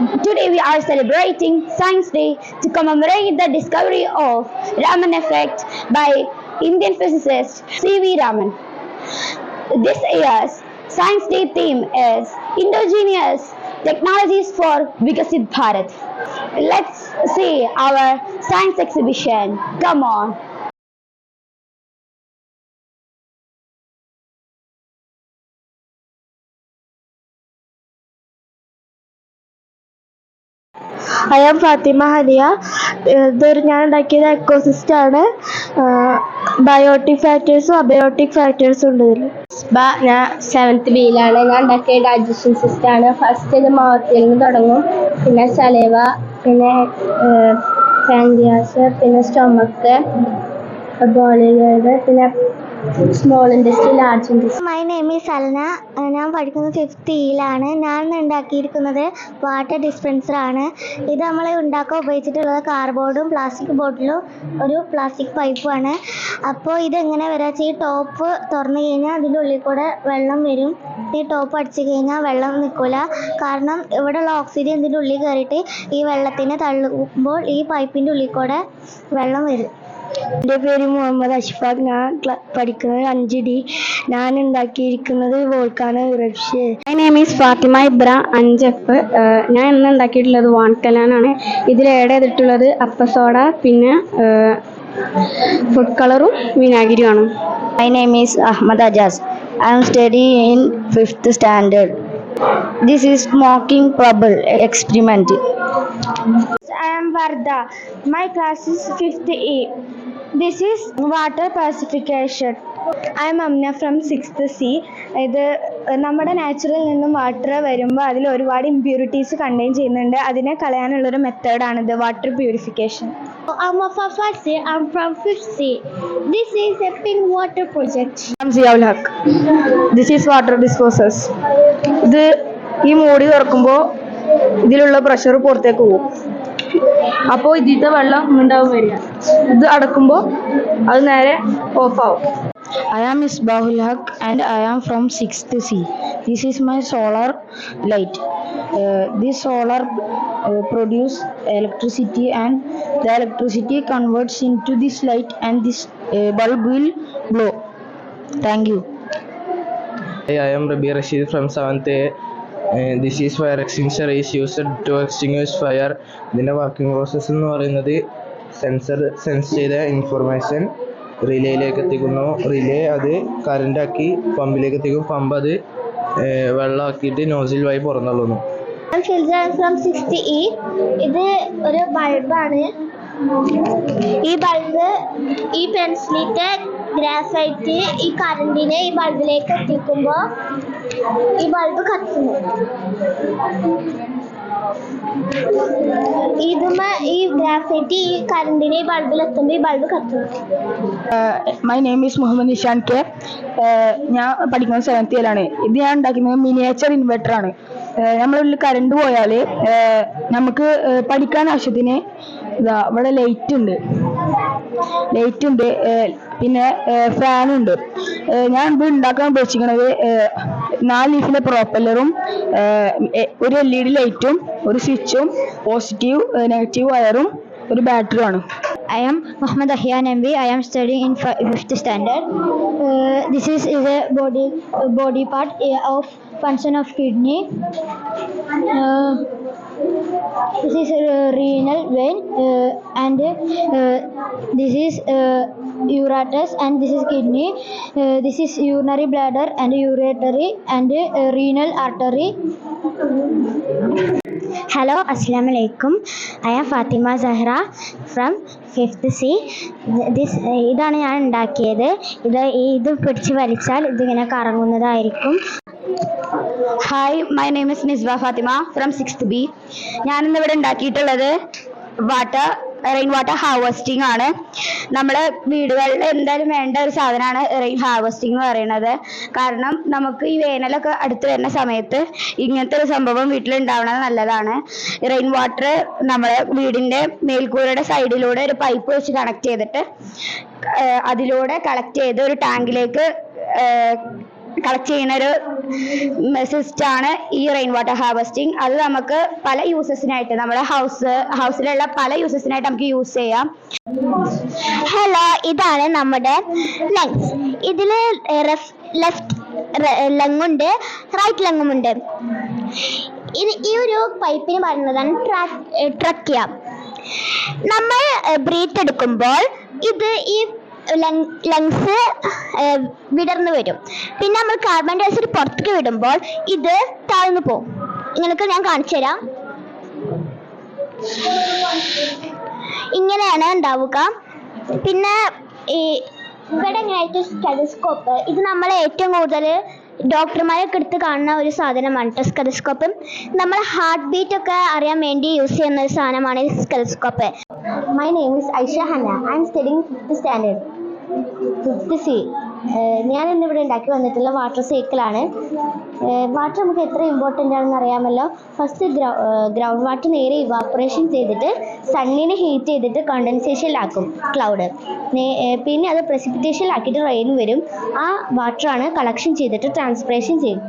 Today we are celebrating Science Day to commemorate the discovery of Raman effect by Indian physicist C.V. Raman. This year's Science Day theme is Indigenous Technologies for Vikasit Bharat. Let's see our science exhibition. Come on. I am Fathima Haniya. ഇതൊരു ഞാൻ ഉണ്ടാക്കിയത് എക്കോസിസ്റ്റ് ആണ് biotic ഫാക്ടേഴ്സും abiotic ഫാക്ടേഴ്സും ഉണ്ട് ഇതിൽ ഞാൻ seventh ബിയിലാണ് ഞാൻ ഉണ്ടാക്കിയ digestion system ആണ്. ഫസ്റ്റ് ഇത് മാവത്തിൽ നിന്ന് തുടങ്ങും. പിന്നെ സലേവ പിന്നെ പാൻഡിയാസ് പിന്നെ സ്റ്റൊമക്ക് ബോളിഗേഡ് പിന്നെ small industry large industry my name is Alna ഞാൻ പഠിക്കുന്നത് ഫിഫ്ത്ത് ഇയിലാണ് ഞാൻ ഇന്ന് ഉണ്ടാക്കിയിരിക്കുന്നത് വാട്ടർ ഡിസ്പെൻസറാണ് ഇത് നമ്മൾ ഉണ്ടാക്കാൻ ഉപയോഗിച്ചിട്ടുള്ളത് കാർബോർഡും പ്ലാസ്റ്റിക് ബോട്ടിലും ഒരു പ്ലാസ്റ്റിക് പൈപ്പുമാണ് അപ്പോൾ ഇതെങ്ങനെ വരാച്ച ഈ ടോപ്പ് തുറന്നു കഴിഞ്ഞാൽ അതിന്റെ ഉള്ളിൽ കൂടെ വെള്ളം വരും. ഈ ടോപ്പ് അടിച്ചു കഴിഞ്ഞാൽ വെള്ളം നിൽക്കില്ല കാരണം ഇവിടെയുള്ള ഓക്സിജൻ ഇതിന്റെ ഉള്ളിൽ കയറിയിട്ട് ഈ വെള്ളത്തിനെ തള്ളുമ്പോൾ ഈ പൈപ്പിന്റെ ഉള്ളിൽ കൂടെ വെള്ളം വരും. എന്റെ പേര് മുഹമ്മദ് അഷ്ഫാഖ്. ഞാൻ പഠിക്കുന്നത് അഞ്ച് ഡി ഞാൻ ഉണ്ടാക്കിയിരിക്കുന്നത് volcano eruption. My name is Fathima Ibra F ഞാൻ ഇന്ന് ഉണ്ടാക്കിയിട്ടുള്ളത് വാൺകലാനാണ് ഇതിൽ ആഡ് ചെയ്തിട്ടുള്ളത് അപ്പസോഡ പിന്നെ ഫുഡ് കളറും വിനാഗിരിയുമാണ് my name is Ahammed Ajas I am study in fifth standard this is smoking bubble experiment I am Varda. My class is 5th E. This is water pacification I am Amna from 6th C ഇത് നമ്മുടെ natural നിന്നും water വരുമ്പോൾ അതിൽ ഒരുപാട് impurities contain ചെയ്യുന്നുണ്ട്. അതിനെ കളയാനുള്ളൊരു മെത്തേഡാണിത് water purification I'm Afafa C. I'm from 5th C. This is a pink water project. Ziyaul Haq This is water disposers ഇത് ഈ മൂടി തുറക്കുമ്പോൾ ഇതിലുള്ള പ്രഷർ പുറത്തേക്ക് പോകും. അപ്പോൾ ഇതിന്റെ വെള്ളം ഇങ്ങണ്ടാവും വരിക. ഇത് അടക്കുമ്പോൾ അത് നേരെ ഓഫ് ആവും. I am miss Bahul Haq and I am from six C this is my solar light this solar produce electricity and the electricity converts in to this light and this bulb will blow thank you I am Rabi Rasheed from seventh A This is fire extinguisher is used to extinguish fire. ഇതിന്റെ working process എന്ന് പറയുന്നത് sensor sense ചെയ്ത information റിലേയിലേക്ക് എത്തിക്കുന്നു relay അത് കറണ്ടാക്കി പമ്പിലേക്ക് എത്തിക്കും pump അത് വെള്ളമാക്കിയിട്ട് nozzle വഴി പുറന്തള്ളുന്നു I'm Filzan from 6th E. ഇത് ഒരു ബൾബാണ് ഈ ബൾബ് ഈ പെൻസിലിന്റെ ഗ്രാഫൈറ്റ് ഈ കറണ്ടിനെ ഈ ബൾബിലേക്ക് എത്തിക്കുമ്പോൾ ഈ bulb കത്തുന്നു. My name is Muhammad Nishan K. ഞാൻ പഠിക്കുന്നത് സെവൻത്ത് ഇയറാണ് ഇത് ഞാൻ ഉണ്ടാക്കുന്നത് മിനിയേച്ചർ ഇൻവെർട്ടർ ആണ്. നമ്മളുള്ളിൽ കറണ്ട് പോയാൽ നമുക്ക് പഠിക്കാൻ ആവശ്യത്തിന് ഇതാ ഇവിടെ ലൈറ്റ് ഉണ്ട്. ലൈറ്റ് ഉണ്ട് പിന്നെ ഫാനുണ്ട് ഞാൻ ഇത് ഉണ്ടാക്കാൻ ഉദ്ദേശിക്കുന്നത് നാല് ലീഫിലെ പ്രൊപ്പല്ലറും ഒരു എൽ ഇ ഡി ലൈറ്റും ഒരു സ്വിച്ചും പോസിറ്റീവ് നെഗറ്റീവ് വയറും ഒരു ബാറ്ററിയുമാണ് I am Muhammad Ahyan MV. I am studying in fi- fifth standard. Uh, this is, is a body uh, body part uh, of function of kidney. Uh, this is a renal vein uh, and uh, this is uh, ureters and this is kidney. Uh, this is urinary bladder and uretary and uh, renal artery. Hello assalamu വലൈക്കും I am Fathima Sahra from fifth C this ഇതാണ് ഞാൻ ഉണ്ടാക്കിയത് ഇത് ഇത് പിടിച്ച് വലിച്ചാൽ ഇതിങ്ങനെ കറങ്ങുന്നതായിരിക്കും hi my name is Nisba Fathima from sixth B ഞാനിന്ന് ഇവിടെ ഉണ്ടാക്കിയിട്ടുള്ളത് വാട്ടർ റെയിൻ വാട്ടർ ഹാർവസ്റ്റിംഗ് ആണ്. നമ്മുടെ വീടുകളിൽ എന്തായാലും വേണ്ട ഒരു സാധനമാണ് റെയിൻ ഹാർവസ്റ്റിംഗ് എന്ന് പറയുന്നത്. കാരണം നമുക്ക് ഈ വേനലൊക്കെ അടുത്ത് വരുന്ന സമയത്ത് ഇങ്ങനത്തെ ഒരു സംഭവം വീട്ടിലുണ്ടാവണത് നല്ലതാണ്. റെയിൻ വാട്ടർ നമ്മുടെ വീടിന്റെ മേൽക്കൂരയുടെ സൈഡിലൂടെ ഒരു പൈപ്പ് വെച്ച് കണക്ട് ചെയ്തിട്ട് അതിലൂടെ കളക്ട് ചെയ്ത് ഒരു ടാങ്കിലേക്ക് കളക്ട് ചെയ്യുന്ന ഒരു സിസ്റ്റം ആണ് ഈ റെയിൻ വാട്ടർ ഹാർവെസ്റ്റിംഗ് അത് നമുക്ക് പല യൂസസിനായിട്ട് നമ്മുടെ ഹൗസ് ഹൗസിലുള്ള പല യൂസസിനായിട്ട് നമുക്ക് യൂസ് ചെയ്യാം. ഹലോ ഇതാണ് നമ്മുടെ ലങ്സ് ഇതിൽ ലെഫ്റ്റ് ലങ്ങുണ്ട് റൈറ്റ് ലങ്ങുമുണ്ട് ഇത് ഈ ഒരു പൈപ്പിന് പറയുന്നതാണ് ട്രക്കിയ നമ്മൾ ബ്രീത്ത് എടുക്കുമ്പോൾ ഇത് ഈ ലങ്സ് വിടർന്നു വരും. പിന്നെ നമ്മൾ കാർബൺ ഡയോക്സൈഡ് പുറത്തേക്ക് വിടുമ്പോൾ ഇത് താഴ്ന്നു പോകും. നിങ്ങൾക്ക് ഞാൻ കാണിച്ചു തരാം. ഇങ്ങനെയാണ് ഉണ്ടാവുക. പിന്നെ ഈ ഇവിടെ ഇങ്ങനെയായിട്ട് സ്റ്റെതസ്കോപ്പ് ഇത് നമ്മൾ ഏറ്റവും കൂടുതൽ ഡോക്ടർമാരൊക്കെ എടുത്ത് കാണുന്ന ഒരു സാധനമാണ് സ്റ്റെതസ്കോപ്പ് നമ്മൾ ഹാർട്ട് ബീറ്റ് ഒക്കെ അറിയാൻ വേണ്ടി യൂസ് ചെയ്യുന്ന ഒരു സാധനമാണ് ഈ stethoscope my name Aysha Hanna I am studying fifth standard fifth C ഞാൻ ഇന്നിവിടെ ഉണ്ടാക്കി വന്നിട്ടുള്ള വാട്ടർ സൈക്കിളാണ് വാട്ടർ നമുക്ക് എത്ര ഇമ്പോർട്ടന്റ് ആണെന്ന് അറിയാമല്ലോ? ഫസ്റ്റ് ഗ്രൗണ്ട് വാട്ടർ നേരെ ഇവാപ്പറേഷൻ ചെയ്തിട്ട് സണ്ണിനെ ഹീറ്റ് ചെയ്തിട്ട് കണ്ടൻസേഷനിലാക്കും ക്ലൗഡ് പിന്നെ അത് പ്രസിപ്പിറ്റേഷനിലാക്കിയിട്ട് റെയിൻ വരും. ആ വാട്ടറാണ് കളക്ഷൻ ചെയ്തിട്ട് ട്രാൻസ്പിറേഷൻ ചെയ്യും.